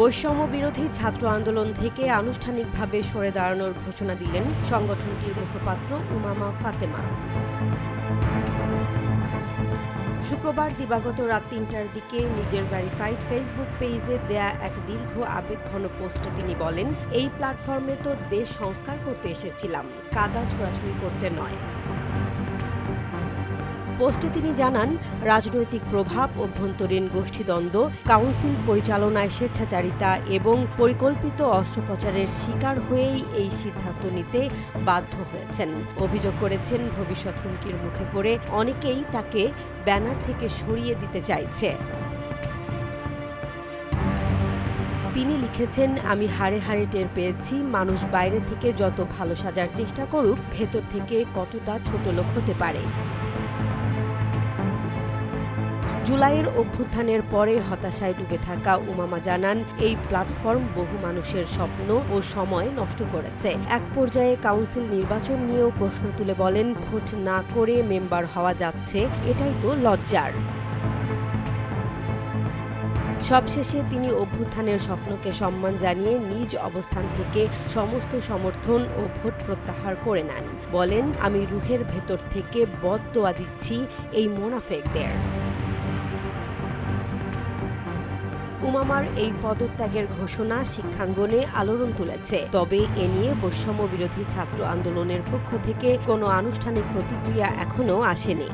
বৈষম্য বিরোধী ছাত্র আন্দোলন থেকে আনুষ্ঠানিকভাবে সরে দাঁড়ানোর ঘোষণা দিলেন সংগঠনটির মুখপাত্র উমামা ফাতেমা। শুক্রবার দিবাগত রাত তিনটার দিকে নিজের ভ্যারিফাইড ফেসবুক পেজে দেয়া এক দীর্ঘ আবেগঘন পোস্টে তিনি বলেন, এই প্ল্যাটফর্মে তো দেশ সংস্কার করতে এসেছিলাম। কাদা ছোড়াছুড়ি করতে নয়। পোস্টে তিনি জানান, রাজনৈতিক প্রভাব, অভ্যন্তরীণ গোষ্ঠীদ্বন্দ্ব, কাউন্সিল পরিচালনায় স্বেচ্ছাচারিতা এবং পরিকল্পিত অস্ত্রোপচারের শিকার হয়েই এই সিদ্ধান্ত নিতে বাধ্য হয়েছেন। অভিযোগ করেছেন, ভবিষ্যৎ হুমকির মুখে পড়ে অনেকেই তাকে ব্যানার থেকে সরিয়ে দিতে চাইছে। তিনি লিখেছেন, আমি হাড়ে হাড়ে টের পেয়েছি, মানুষ বাইরে থেকে যত ভালো সাজার চেষ্টা করুক, ভেতর থেকে কতটা ছোট লোক হতে পারে। জুলাইয়ের অভ্যুত্থানের পরে হতাশায় ডুবে থাকা উমামা জানান, এই প্ল্যাটফর্ম বহু মানুষের স্বপ্ন ও সময় নষ্ট করেছে। এক পর্যায়ে কাউন্সিল নির্বাচন নিয়েও প্রশ্ন তুলে বলেন, ভোট না করে মেম্বার হওয়া যাচ্ছে, এটাই তো লজ্জার। সবশেষে তিনি অভ্যুত্থানের স্বপ্নকে সম্মান জানিয়ে নিজ অবস্থান থেকে সমস্ত সমর্থন ও ভোট প্রত্যাহার করে নেন। বলেন, আমি রুহের ভেতর থেকে বদ দোয়া দিচ্ছি এই মোনাফেকদের। উমামার এই পদত্যাগের ঘোষণা শিক্ষাঙ্গনে আলোড়ন তুলেছে। তবে এ নিয়ে বৈষম্য বিরোধী ছাত্র আন্দোলনের পক্ষ থেকে কোনো আনুষ্ঠানিক প্রতিক্রিয়া এখনও আসেনি।